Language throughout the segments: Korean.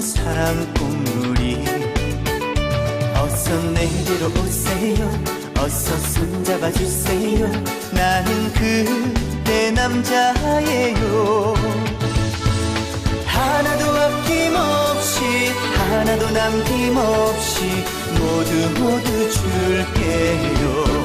사랑 꽃물이 어서 내게로 오세요. 어서 손잡아 주세요. 나는 그대 남자예요. 하나도 아낌없이 하나도 남김없이 모두 모두 줄게요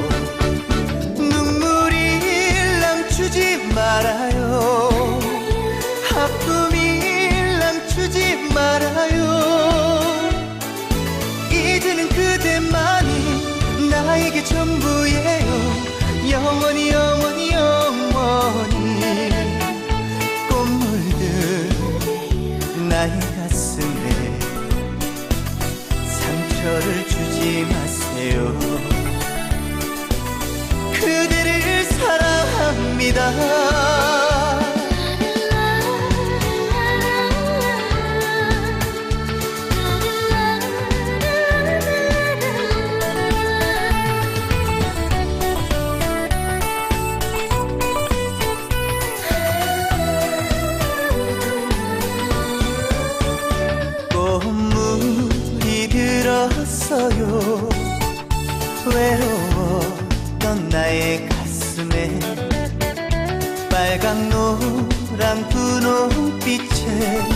노랑 분홍빛에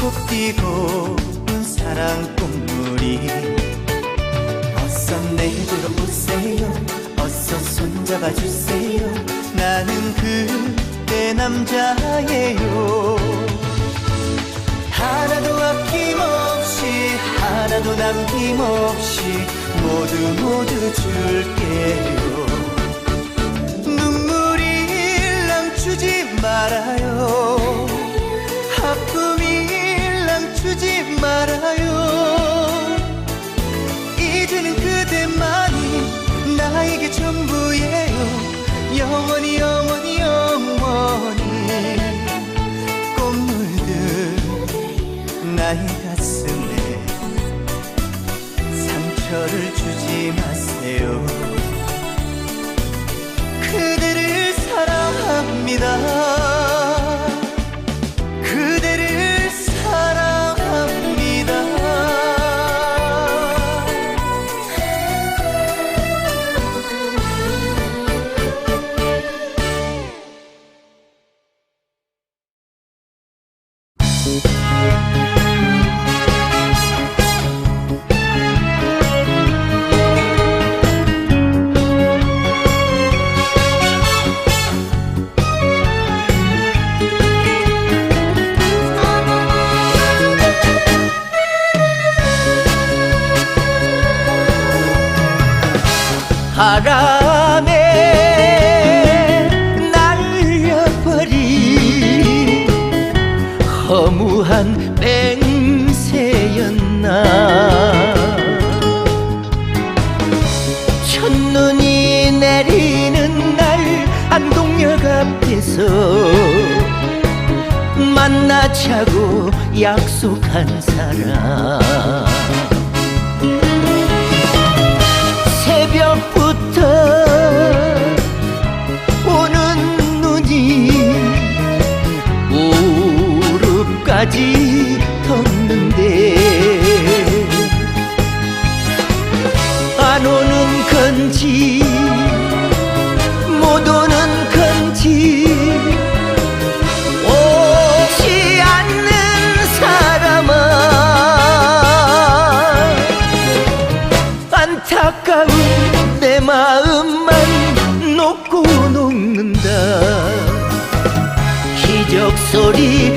꽃피고는 사랑 꽃물이 어서 내게로 오세요. 어서 손잡아 주세요. 나는 그대 남자예요. 하나도 아낌없이 하나도 남김없이 모두 모두 줄게요 말아요. 아픔이 lam추지 말아요. 이제는 그대만이 나에게 전부예요. 영원히 영원히 영원히 꽃물들 나의 가슴에 상처를 주지 마세요. 그대를 사랑합니다 바람 앞에서 만나자고 약속한 사람 안타까운 내 마음만 놓고 녹는다. 기적 소리